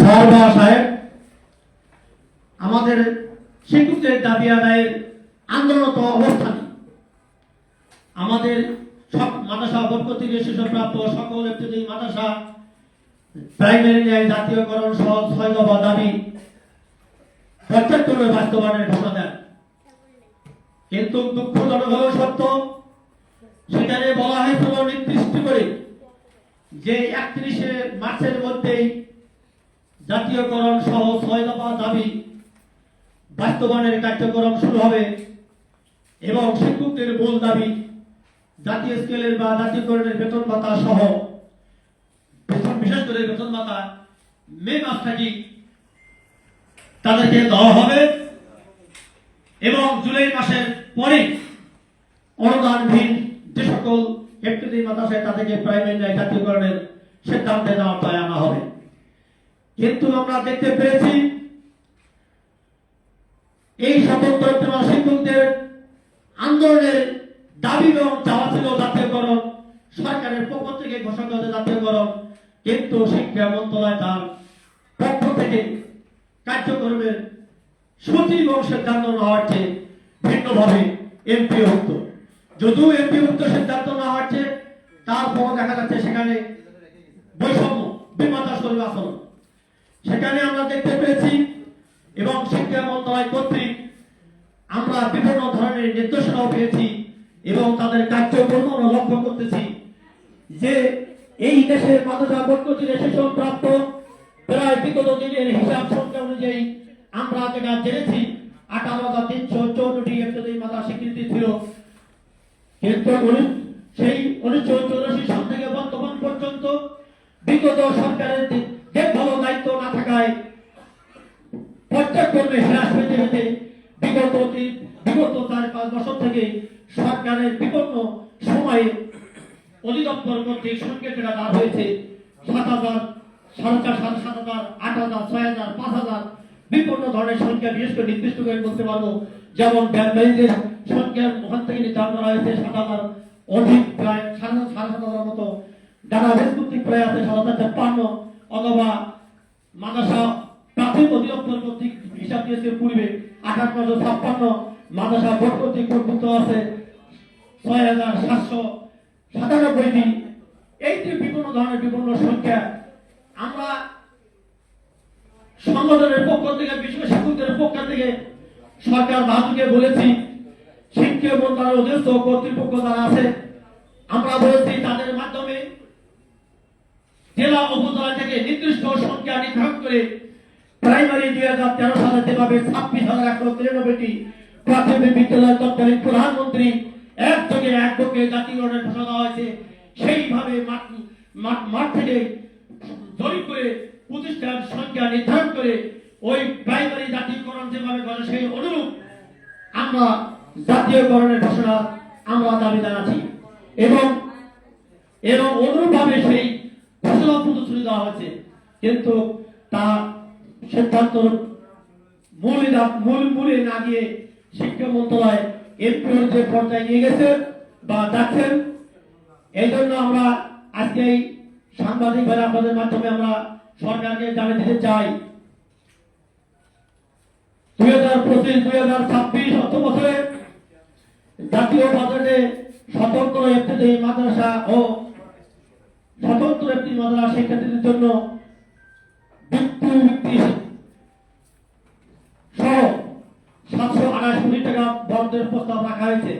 Sir সাহেব, আমাদের শিক্ষকদের দাবি আদায়ের আন্দোলনত অবস্থানে আমাদের সব মাদ্রাসা বর্গ থেকে শিশুপ্রাপ্ত সকল ইত্যাদি মাদ্রাসা, প্রাইমারি ন্যায় জাতীয়করণ সহ ছয় দাবি বাস্তবায়নের ঘোষণা দেন। কিন্তু দুঃখজনক হলেও সত্য, সেখানে বলা হয়েছিল নির্দিষ্ট করে যে একত্রিশে মার্চের মধ্যেই জাতীয়করণ সহ ছয় দফা দাবি বাস্তবায়নের কার্যক্রম শুরু হবে এবং শিক্ষকদের মূল দাবি জাতীয় স্কেলের বা জাতীয়করণের বেতন ভাতা সহ বিশেষ করে বেতন ভাতা মে মাস থেকেই তাদেরকে দেওয়া হবে এবং জুলাই মাসের পরে অনুদানহীন যে সকল হেক্টরি মাদ্রাসায় তাদেরকে প্রাইমারি জাতীয়করণের সিদ্ধান্তে আনা হবে। কিন্তু আমরা দেখতে পেয়েছি এই তোমার শিক্ষকদের আন্দোলনের দাবি এবং চাওয়া ছিল জাতীয়করণ সরকারের পক্ষ থেকে ঘোষণা করেছে জাতীয়করণ কিন্তু শিক্ষা মন্ত্রণালয় তার পক্ষ থেকে কার্যক্রমের সঠিক এবং সিদ্ধান্ত না হচ্ছে ভিন্নভাবে এমপি ভুক্ত যদিও এমপি ভুক্ত সিদ্ধান্ত না হচ্ছে তারপর দেখা যাচ্ছে সেখানে বৈষম্য বিমাতা শরীর আচরণ। সেখানে আমরা দেখতে পেয়েছি, এবং শিক্ষা মন্ত্রণালয় কর্তৃক আমরা বিভিন্ন ধরনের নির্দেশনাও পেয়েছি এবং তাদের কার্যক্রম লক্ষ্য করতেছি যে এই দেশের মাদ্রাসা বর্গতির সেশন প্রাপ্ত প্রায় বিগত দিনের হিসাব সংখ্যা অনুযায়ী আমরা যেটা জেনেছি, আঠারো হাজার তিনশো চৌষট্টি ইত্যাদি মাথা স্বীকৃতি ছিল। কিন্তু সেই উনিশশো চৌরাশি সাল থেকে বর্তমান পর্যন্ত বিগত সরকারের দেখভাল দায়িত্ব থাকায় পর্যায়ক্রমে হ্রাস পেতে পেতে বিগত বিগত চার, পাঁচ বছর থেকে সরকারের বিপন্ন সময়ে অধিদপ্তর কর্তৃক সংকেত যেটা দেওয়া হয়েছে। সাত হাজার, সাড়ে চার সাড়ে সাত হাজার, আট হাজার, ছয় হাজার, পাঁচ হাজার বিভিন্ন ধরনের সংখ্যা, বিশেষ করে নির্দিষ্ট করে বলতে পারব। যেমন ব্যাংকারীদের সংখ্যা ওখান থেকে নির্ধারণ করা হয়েছে সাত হাজার অধিক প্রায় সাড়ে সাড়ে সাত হাজার মতো। ডাটাবেস কর্তৃক প্রায় আছে সাত হাজার ছাপ্পান্ন অথবা মাদ্রাসা প্রাথমিক অধিদপ্তর কর্তৃক হিসাব দিয়েছে পূর্বে আঠান্ন ছাপ্পান্ন মাদ্রাসা বোর্ড কর্তৃক প্রভুত্ব আছে ছয় হাজার সাতশো সাতানব্বইটি এই যে বিভিন্ন ধরনের বিভিন্ন সংখ্যা। আমরা সংগঠনের পক্ষ থেকে বিশ্ব শিক্ষকদের পক্ষ থেকে সরকার বাহাদুরকে বলেছি, শিক্ষা মন্ত্রণালয়ের অধীনস্থ কর্তৃপক্ষ যারা আছে, আমরা বলেছি তাদের মাধ্যমে জেলা উপজেলা থেকে নির্দিষ্ট সংখ্যা নির্ধারণ করে প্রাইমারি দুই হাজার তেরো সালে যেভাবে ছাব্বিশ হাজার একশো তিরানব্বইটি প্রাথমিক বিদ্যালয় তৎকালীন প্রধানমন্ত্রী একযোগে একযোগে জাতীয়করণের ঘোষণা দেওয়া হয়েছে, সেইভাবে জরিপ করে প্রতিষ্ঠান সংখ্যা নির্ধারণ করে ওই প্রাইমারি জাতীয়করণ যেভাবে করে সেই অনুরূপ আমরা জাতীয়করণের ঘোষণা আমরা দাবি জানাচ্ছি। এবং এবং অনুরূপভাবে সেই ঘোষণা প্রদর্শনী দেওয়া হয়েছে। কিন্তু তা সিদ্ধান্ত মূল মূল মূলে না গিয়ে শিক্ষা মন্ত্রণালয় এমপিওর যে পর্যায়ে নিয়ে গেছে বা যাচ্ছেন, এই জন্য আমরা আজকে এই সাংবাদিক ভাই মাধ্যমে আমরা সরকারকে জানিয়ে দিতে চাই। দুই হাজার পঁচিশ, দুই হাজার ছাব্বিশ অর্থ বছরে জাতীয় বাজেটে স্বতন্ত্র একটি মাদ্রাসা ও স্বতন্ত্র একটি মাদ্রাসা শিক্ষার্থীদের জন্য সহ সাতশো আঠাশ কোটি টাকা প্রস্তাব রাখা হয়েছে।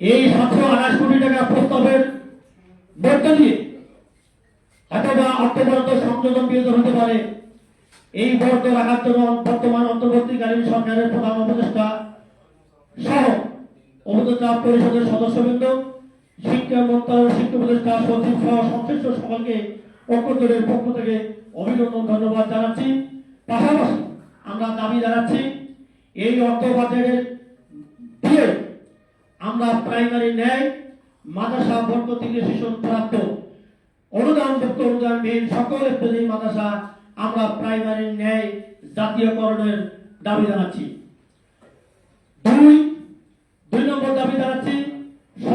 এই সাতশো আঠাশ কোটি টাকা প্রস্তাবের অথবা সংযোজন হতে পারে। এই জন্য বর্তমান অন্তর্বর্তীকালীন প্রধান পরিষদের সদস্যবৃন্দ শিক্ষা মন্ত্রণালয়ের শিক্ষা উপদেষ্টা সচিব সহ সংশ্লিষ্ট সকলকে ঐক্যদলের পক্ষ থেকে অভিনন্দন, ধন্যবাদ জানাচ্ছি। পাশাপাশি আমরা দাবি জানাচ্ছি, এই অর্থ বাজেটের দিয়ে আমরা প্রাইমারি ন্যায় মাদ্রাসা থেকে শিশু প্রাপ্ত অনুদানভুক্ত অনুদানবিহীন সকল ইত্যাদি মাদ্রাসা আমরা প্রাইমারি ন্যায় জাতীয়করণের দাবি জানাচ্ছি।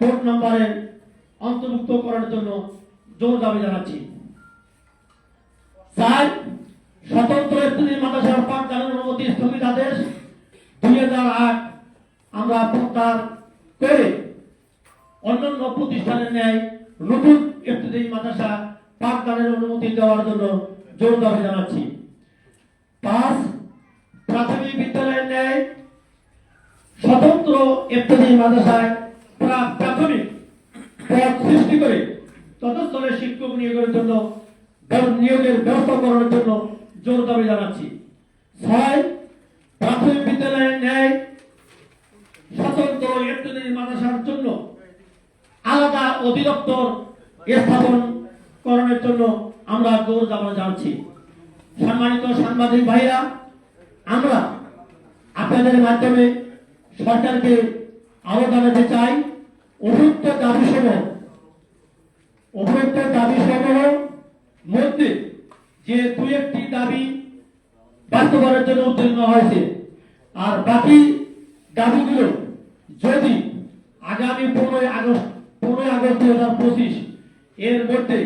কোড নম্বরে অন্তর্ভুক্ত করার জন্য জোর দাবি জানাচ্ছি। চার স্বতন্ত্র একটি মাদ্রাসার পাঠদানের অনুমতি স্থগিত আদেশ দুই হাজার আট আমরা প্রত্যাহার করে অন্যান্য প্রতিষ্ঠানের ন্যায় নতুন একটি মাদ্রাসা পাঠদানের অনুমতি দেওয়ার জন্য জোর দাবি জানাচ্ছি। পাঁচ, প্রাথমিক বিদ্যালয়ের ন্যায় স্বতন্ত্র একটি মাদ্রাসায় প্রা- প্রাথমিক পদ সৃষ্টি করে ততস্থলে শিক্ষক নিয়োগের জন্য নিয়োগের ব্যবস্থা জন্য জোর দাবি জানাচ্ছি। ছয়, প্রাথমিক বিদ্যালয়ের ন্যায়, স্বতন্ত্র একটি মাদ্রাসার জন্য আলাদা অধিদপ্তর স্থাপন করণের জন্য আমরা জোর দাবা জানাচ্ছি। সম্মানিত সাংবাদিক ভাইরা আমরা আপনাদের মাধ্যমে সরকারকে আরও জানাতে চাই। উপযুক্ত দাবি সমূহ উপযুক্ত দাবি সমূহ মধ্যে যে দু একটি দাবি বাস্তবায়নের জন্য উত্তীর্ণ হয়েছে। আর বাকি দাবিগুলো যদি আগামী পনেরোই আগস্ট পনেরোই আগস্ট দুই হাজার পঁচিশ এর মধ্যে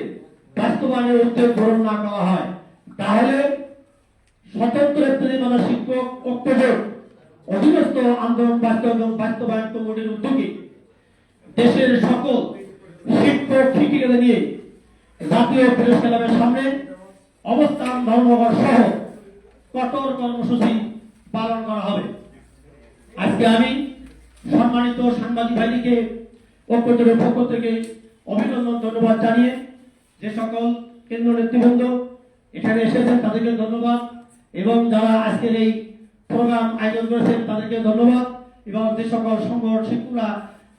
বাস্তবায়নের উদ্যোগ গ্রহণ না করা হয়, তাহলে স্বতন্ত্র একটি মানে শিক্ষক ঐক্যজোট অধীনস্থ আন্দোলন বাস্তবায়ন বাস্তবায়ন কমিটির উদ্যোগে দেশের সকল শিক্ষক নিয়ে জাতীয় প্রেস ক্লাবের সামনে অবস্থান ধর্মঘট সহ কঠোর কর্মসূচি পালন করা হবে। আজকে আমি সম্মানিত সাংবাদিক ভাইদিকে, ঐক্যজোটের পক্ষ থেকে অভিনন্দন, ধন্যবাদ জানিয়ে যে সকল কেন্দ্র নেতৃবৃন্দ এখানে এসেছেন, তাদেরকে ধন্যবাদ। এবং যারা আজকের এই প্রোগ্রাম আয়োজন করেছেন, তাদেরকে ধন্যবাদ। এবং যে সকল সংগঠন, শিক্ষকরা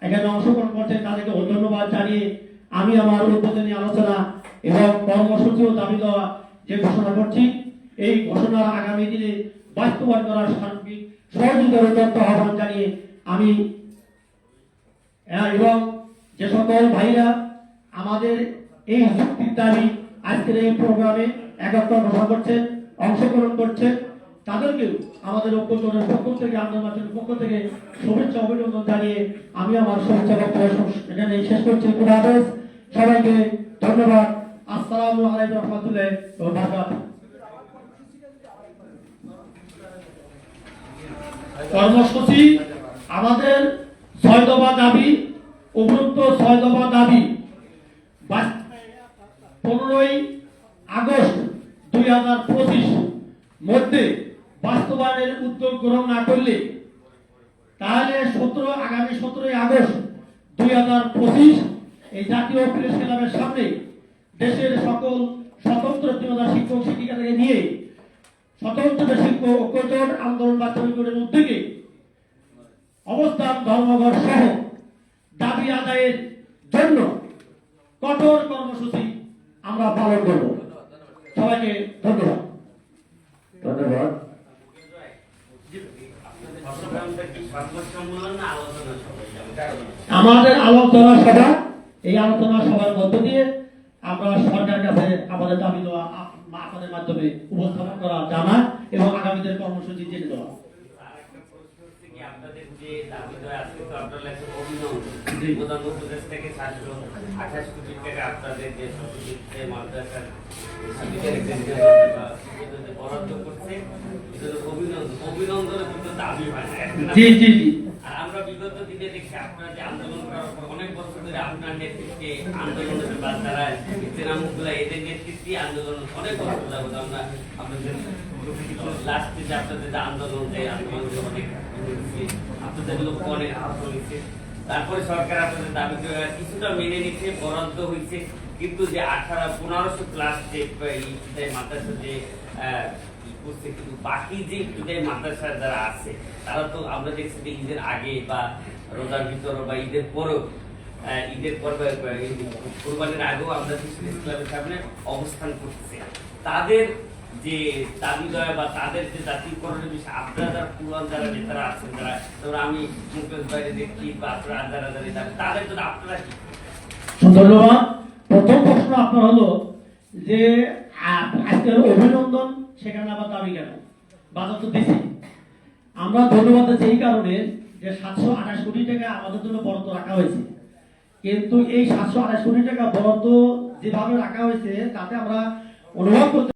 এখানে অংশগ্রহণ করছেন তাদেরকে ধন্যবাদ জানিয়ে আমি আমার উদ্বোধনী আলোচনা এবং কর্মসূচি ও দাবি দেওয়া যে ঘোষণা করছি, এই ঘোষণা আগামী দিনে বাস্তবায়ন করার সার্বিক সহযোগিতার উদ্যত আহ্বান জানিয়ে আমি এবং যে সকল ভাইরা আমাদের এই যুক্তির দাবি আজকের এই প্রোগ্রামে একাত্তর ঘোষণা করছেন, অংশগ্রহণ করছেন তাদেরকেও আমাদের ঐক্যজনের পক্ষ থেকে আন্দোলনের পক্ষ থেকে শুভেচ্ছা, অভিনন্দন জানিয়ে আমি আমার শুভেচ্ছা বক্তব্য এখানে শেষ করছি। হাফেজ। সবাইকে ধন্যবাদ। আসসালামু আলাইকুম রহমতুল্লাহ ও কর্মসূচি আমাদের ছয় দফা দাবি, উপরোক্ত ছয় দফা দাবি পনেরোই আগস্ট দুই হাজার পঁচিশ মধ্যে বাস্তবায়নের উদ্যোগ গ্রহণ না করলে, তাহলে সতেরো, আগামী সতেরোই আগস্ট দুই হাজার পঁচিশ এই জাতীয় প্রেস ক্লাবের সামনে দেশের সকল স্বতন্ত্র তৃণমূল শিক্ষক, শিক্ষিকাদেরকে নিয়ে স্বতন্ত্র শিক্ষক ঐক্যজোট আন্দোলন বাস্তবিকরণের উদ্যোগে অবস্থান, ধর্মঘট সহ দাবি আদায়ের জন্য কঠোর কর্মসূচি আমরা পালন করব। সবাইকে ধন্যবাদ। ধন্যবাদ। আমাদের আলোচনা সভা, এই আলোচনা সভার মধ্য দিয়ে আমরা সরকারের কাছে আমাদের দাবি দেওয়া আপনাদের মাধ্যমে উপস্থাপন করা, জানা এবং আগামীদের কর্মসূচি জেনে দেওয়া আপনাদের যে দাবি আজকে তো আপনার লাগছে অভিনন্দন প্রধান উপদেশ থেকে সাতশো আঠাশ কোটি টাকা আপনাদের যে সমিতিতে মাদ্রাসার শিক্ষিকাদের যে বা শিক্ষিকাদের বরাদ্দ করছে অভিনন্দন অভিনন্দনের কিন্তু দাবি হয় না। একটা না- জি জি। জি আমরা বিগত দিনে দেখছি আপনারা যে আন্দোলন করার পর অনেক বছর ধরে আপনার নেতৃত্বে আন্দোলনের বা যারা ইসলামগুলা এদের নেতৃত্বে আন্দোলন অনেক বছর যাবত আমরা আপনাদের লাস্টে যে আপনাদের আন্দোলন যে আন্দোলন অনেক হয়েছে, তারপরে সরকার আপনাদের দাবি কিছুটা মেনে নিচ্ছে, বরাদ্দ হয়েছে। কিন্তু যে আঠারো, পনেরোশো ক্লাস যে মাদ্রাসা যে করছে বাকি যে মাদ্রাসা যারা আছে, তারা তো আমরা দেখছি যে ঈদের আগে বা রোজার ভিতর বা ঈদের পরেও ঈদের কোরবানির আগেও আমরা ক্লাবের সামনে অবস্থান করতেছি। তাদের যে দাবি দয়া বা তাদের যে জাতীয়করণের বিষয়ে, আপনারা পুরান যারা নেতারা আছেন, যারা, ধরো আমি মুকেশ বাইরে দেখছি বা আপনারা যারা যারা তাদের জন্য আপনারা কি? ধন্যবাদ প্রথম প্রশ্ন আপনার হলো যে আজকের অভিনন্দন সেখানে আবার দাবি কেন? বাজার তো দিছি আমরা ধন্যবাদ দিচ্ছি এই কারণে যে সাতশো আঠাশ কোটি টাকা আমাদের জন্য বরাদ্দ রাখা হয়েছে। কিন্তু এই সাতশো আঠাশ কোটি টাকা বরাদ্দ যেভাবে রাখা হয়েছে, তাতে আমরা অনুভব করতে